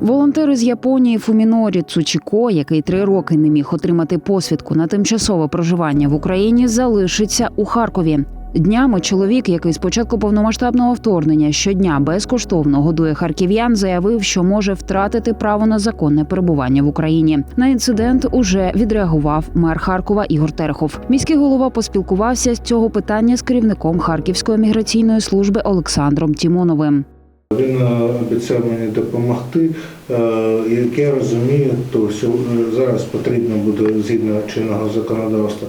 Волонтери з Японії Фумінорі Цучіко, який три роки не міг отримати посвідку на тимчасове проживання в Україні, залишиться у Харкові. Днями чоловік, який з початку повномасштабного вторгнення щодня безкоштовно годує харків'ян, заявив, що може втратити право на законне перебування в Україні. На інцидент уже відреагував мер Харкова Ігор Терехов. Міський голова поспілкувався з цього питання з керівником Харківської міграційної служби Олександром Тімоновим. Він е, обіцяв мені допомогти. Е, Як я розумію, то зараз потрібно буде згідно чинного законодавства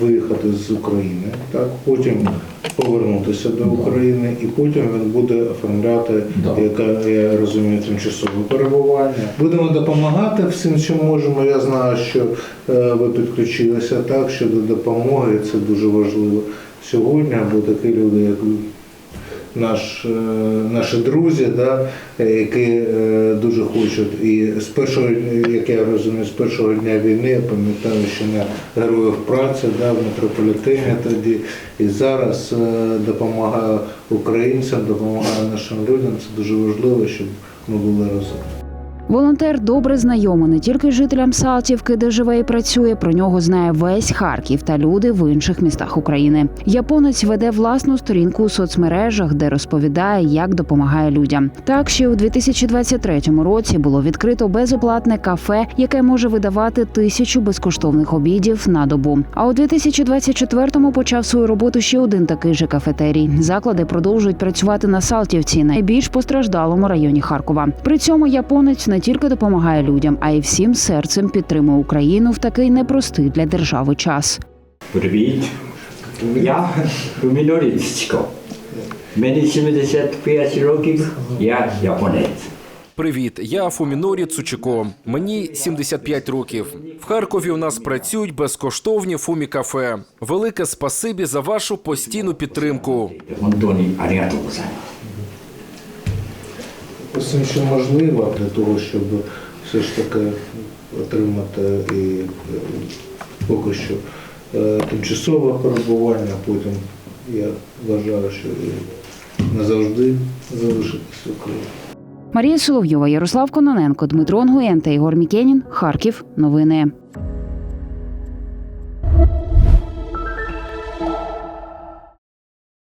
виїхати з України, так потім повернутися до України, і потім він буде оформляти, яка я розумію, тимчасове перебування. Будемо допомагати всім, чим можемо. Я знаю, що е, ви підключилися так щодо допомоги. Це дуже важливо сьогодні, бо такі люди, як ви, наш, е, наші друзі, да, які е, дуже хочуть. І з першого, як я розумію, з першого дня війни я пам'ятаю, що на героїв праці да, в метрополітені тоді і зараз е, допомагаю українцям, допомагаю нашим людям. Це дуже важливо, щоб ми були разом. Волонтер добре знайомий не тільки жителям Салтівки, де живе і працює. Про нього знає весь Харків та люди в інших містах України. Японець веде власну сторінку у соцмережах, де розповідає, як допомагає людям. Так ще у 2023 році було відкрито безоплатне кафе, яке може видавати тисячу безкоштовних обідів на добу. А у 2024-му почав свою роботу ще один такий же кафетерій. Заклади продовжують працювати на Салтівці, найбільш постраждалому районі Харкова. При цьому японець не тільки допомагає людям, а й всім серцем підтримує Україну в такий непростий для держави час. Привіт. Я Фумінорі Цичко. Мені 75 років, я японець. Привіт, я Фумінорі Цучико. Мені 75 років. В Харкові у нас працюють безкоштовні фумі-кафе. Велике спасибі за вашу постійну підтримку. Все, що можливо для того, щоб все ж таки отримати і е, поки що е, тимчасове перебування, а потім я вважаю, що назавжди залишитися в Україні. Марія Соловйова, Ярослав Кононенко, Дмитро Онгуєн та Ігор Мікенін. Харків. Новини.